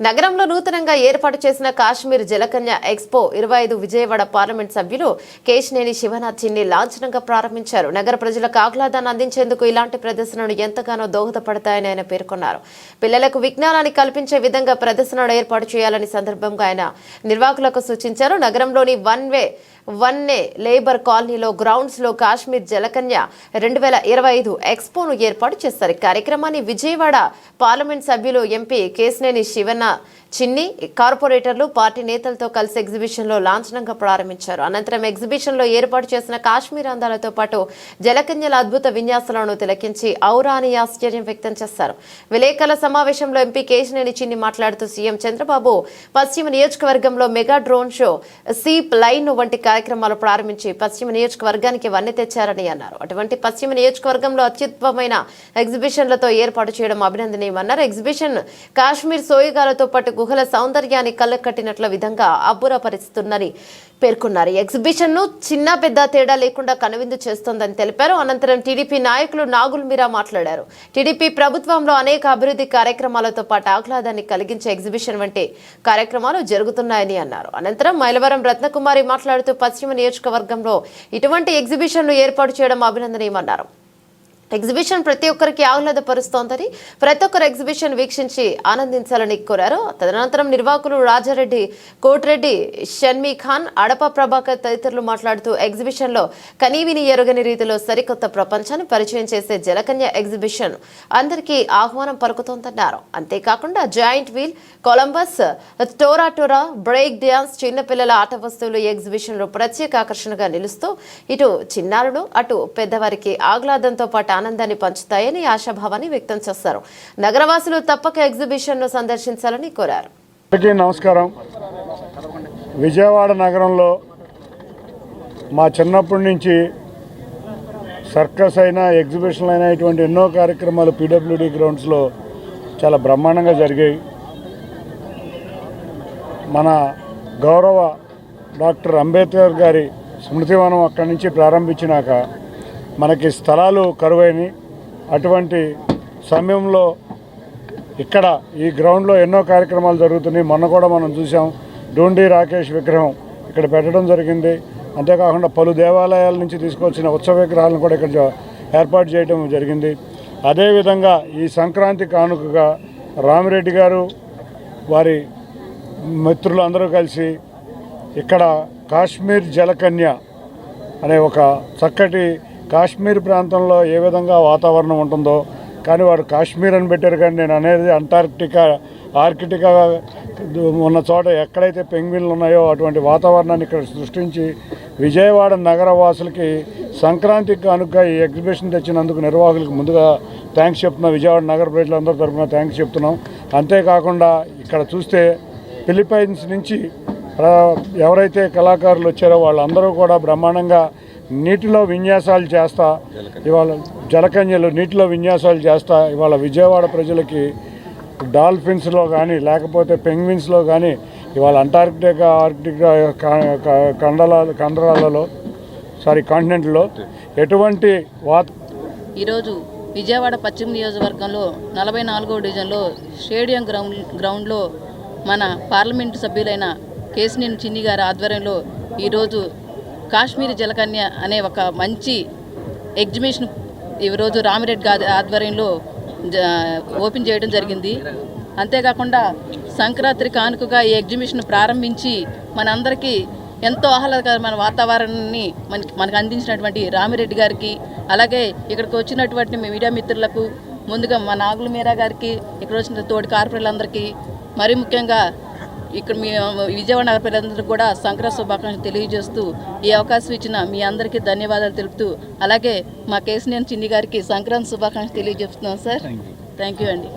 నగరంలో నూతనంగా ఏర్పాటు చేసిన కాశ్మీర్ జలకన్య ఎక్స్పో ఇరవై ఐదు విజయవాడ పార్లమెంట్ సభ్యులు కేశినేని శివనాథ్ని చిన్ని లాంఛనంగా ప్రారంభించారు. నగర ప్రజలకు ఆహ్లాదాన్ని అందించేందుకు ఇలాంటి ప్రదర్శనలు ఎంతగానో దోహదపడతాయని ఆయన పేర్కొన్నారు. పిల్లలకు విజ్ఞానాన్ని కల్పించే విధంగా ప్రదర్శనలు ఏర్పాటు చేయాలని సందర్భంగా ఆయన నిర్వాహకులకు సూచించారు. నగరంలోని వన్ వే వన్నే లేబర్ కాలనీలో గ్రౌండ్స్లో కాశ్మీర్ జలకన్య రెండు వేల ఇరవై ఐదు ఎక్స్పోను ఏర్పాటు చేస్తారు. ఈ కార్యక్రమాన్ని విజయవాడ పార్లమెంట్ సభ్యులు ఎంపీ కేశినేని చిన్ని కార్పొరేటర్లు పార్టీ నేతలతో కలిసి ఎగ్జిబిషన్లో లాంఛనంగా ప్రారంభించారు. అనంతరం ఎగ్జిబిషన్లో ఏర్పాటు చేసిన కాశ్మీర్ అందాలతో పాటు జలకన్యల అద్భుత విన్యాసాలను తిలకించి ఔరాని ఆశ్చర్యం వ్యక్తం చేశారు. విలేకరుల సమావేశంలో ఎంపీ కేశినేని చిన్ని మాట్లాడుతూ సీఎం చంద్రబాబు పశ్చిమ నియోజకవర్గంలో mega drone show seaplane వంటి కార్యక్రమాలు ప్రారంభించి పశ్చిమ నియోజకవర్గానికి వన్నె తెచ్చారని అన్నారు. అటువంటి పశ్చిమ నియోజకవర్గంలో అత్యుత్తమైన ఎగ్జిబిషన్లతో ఏర్పాటు చేయడం అభినందనీయమన్నారు. ఎగ్జిబిషన్ కాశ్మీర్ సోయగాలతో పాటు గుహల సౌందర్యాన్ని కళ్ళకట్టినట్ల విధంగా అబ్బురపరుస్తుందని పేర్కొన్నారు. ఎగ్జిబిషన్ను చిన్న పెద్ద తేడా లేకుండా కనువిందు చేస్తోందని తెలిపారు. అనంతరం టీడీపీ నాయకులు నాగుల్ మీరా మాట్లాడారు. టీడీపీ ప్రభుత్వంలో అనేక అభివృద్ధి కార్యక్రమాలతో పాటు ఆహ్లాదాన్ని కలిగించే ఎగ్జిబిషన్ వంటి కార్యక్రమాలు జరుగుతున్నాయని అన్నారు. అనంతరం మైలవరం రత్నకుమారి మాట్లాడుతూ పశ్చిమ నియోజకవర్గంలో ఇటువంటి ఎగ్జిబిషన్లు ఏర్పాటు చేయడం అభినందనీయమన్నారు. ఎగ్జిబిషన్ ప్రతి ఒక్కరికి ఆహ్లాదపరుస్తోందని ప్రతి ఒక్కరు ఎగ్జిబిషన్ వీక్షించి ఆనందించాలని కోరారు. తదనంతరం నిర్వాహకులు రాజారెడ్డి కోటిరెడ్డి షన్మీ ఖాన్ అడప ప్రభాకర్ తదితరులు మాట్లాడుతూ ఎగ్జిబిషన్లో కనీవిని ఎరుగని రీతిలో సరికొత్త ప్రపంచాన్ని పరిచయం చేసే జలకన్య ఎగ్జిబిషన్ అందరికీ ఆహ్వానం పలుకుతోందన్నారు. అంతేకాకుండా giant wheel Columbus Tora Tora break dance చిన్నపిల్లల ఆట వస్తువులు ఎగ్జిబిషన్లో ఎగ్జిబిషన్లో ప్రత్యేక ఆకర్షణగా నిలుస్తూ ఇటు చిన్నారులు అటు పెద్దవారికి ఆహ్లాదంతో పాటు ఆనందాన్ని పంచుతాయని ఆశాభావాన్ని వ్యక్తం చేస్తారు. నగరవాసులు తప్పక ఎగ్జిబిషన్ను సందర్శించాలని కోరారు. నమస్కారం. విజయవాడ నగరంలో మా చిన్నప్పటి నుంచి సర్కస్ అయినా ఎగ్జిబిషన్లు అయినా ఇటువంటి ఎన్నో కార్యక్రమాలు పీడబ్ల్యూడి గ్రౌండ్స్లో చాలా బ్రహ్మాండంగా జరిగాయి. మన గౌరవ డాక్టర్ అంబేద్కర్ గారి స్మృతివనం అక్కడి నుంచి ప్రారంభించినాక మనకి స్థలాలు కరువైనవి అటువంటి సమయంలో ఇక్కడ ఈ గ్రౌండ్లో ఎన్నో కార్యక్రమాలు జరుగుతున్నాయి. మొన్న కూడా మనం చూసాం డూండి రాకేష్ విగ్రహం ఇక్కడ పెట్టడం జరిగింది. అంతేకాకుండా పలు దేవాలయాల నుంచి తీసుకొచ్చిన ఉత్సవ విగ్రహాలను కూడా ఇక్కడ ఏర్పాటు చేయడం జరిగింది. అదేవిధంగా ఈ సంక్రాంతి కానుకగా రామిరెడ్డి గారు వారి మిత్రులు అందరూ కలిసి ఇక్కడ కాశ్మీర్ జలకన్య అనే ఒక చక్కటి కాశ్మీర్ ప్రాంతంలో ఏ విధంగా వాతావరణం ఉంటుందో కానీ వాడు కాశ్మీర్ అని పెట్టారు కానీ నేను అనేది అంటార్క్టికా ఆర్కిటికా ఉన్న చోట ఎక్కడైతే పెంగ్విన్లు ఉన్నాయో అటువంటి వాతావరణాన్ని ఇక్కడ సృష్టించి విజయవాడ నగర వాసులకి సంక్రాంతికి కానుక ఈ ఎగ్జిబిషన్ తెచ్చినందుకు నిర్వాహకులకు ముందుగా థ్యాంక్స్ చెప్తున్నాం. విజయవాడ నగర ప్రజలందరి తరఫున థ్యాంక్స్ చెప్తున్నాం. అంతేకాకుండా ఇక్కడ చూస్తే ఫిలిప్పైన్స్ నుంచి ఎవరైతే కళాకారులు వచ్చారో వాళ్ళందరూ కూడా బ్రహ్మాండంగా నీటిలో విన్యాసాలు చేస్తా ఇవాళ జలకన్యలు నీటిలో విన్యాసాలు చేస్తా ఇవాళ విజయవాడ ప్రజలకి డాల్ఫిన్స్లో కానీ లేకపోతే పెంగ్విన్స్లో కానీ ఇవాళ అంటార్క్టికా ఆర్కిటికా కండలాలు కండరాలలో సారీ కాంటినెంట్లో ఎటువంటి వాత ఈరోజు విజయవాడ పశ్చిమ నియోజకవర్గంలో నలభై నాలుగో డివిజన్లో స్టేడియం గ్రౌండ్ గ్రౌండ్లో మన పార్లమెంటు సభ్యులైన కేసినేని చిన్ని గారి ఆధ్వర్యంలో ఈరోజు కాశ్మీర్ జలకన్య అనే ఒక మంచి ఎగ్జిబిషన్ ఈరోజు రామిరెడ్డి గారి ఆధ్వర్యంలో జ- ఓపెన్ చేయడం జరిగింది. అంతేకాకుండా సంక్రాంతి కానుకగా ఈ ఎగ్జిబిషన్ ప్రారంభించి మనందరికీ ఎంతో ఆహ్లాదకరమైన వాతావరణాన్ని మనకి మనకు అందించినటువంటి రామిరెడ్డి గారికి అలాగే ఇక్కడికి వచ్చినటువంటి మీడియా మిత్రులకు ముందుగా మా నాగుల మీరా గారికి ఇక్కడ వచ్చిన తోటి కార్పొరేట్లందరికీ మరీ ముఖ్యంగా ఇక్కడ మీ విజయవాడ నగర ప్రజలందరికీ కూడా సంక్రాంతి శుభాకాంక్షలు తెలియజేస్తూ ఈ అవకాశం ఇచ్చిన మీ అందరికీ ధన్యవాదాలు తెలుపుతూ అలాగే మా కేసినేని చిన్ని గారికి సంక్రాంతి శుభాకాంక్షలు తెలియజేస్తున్నాం సార్. థ్యాంక్ యూ అండి.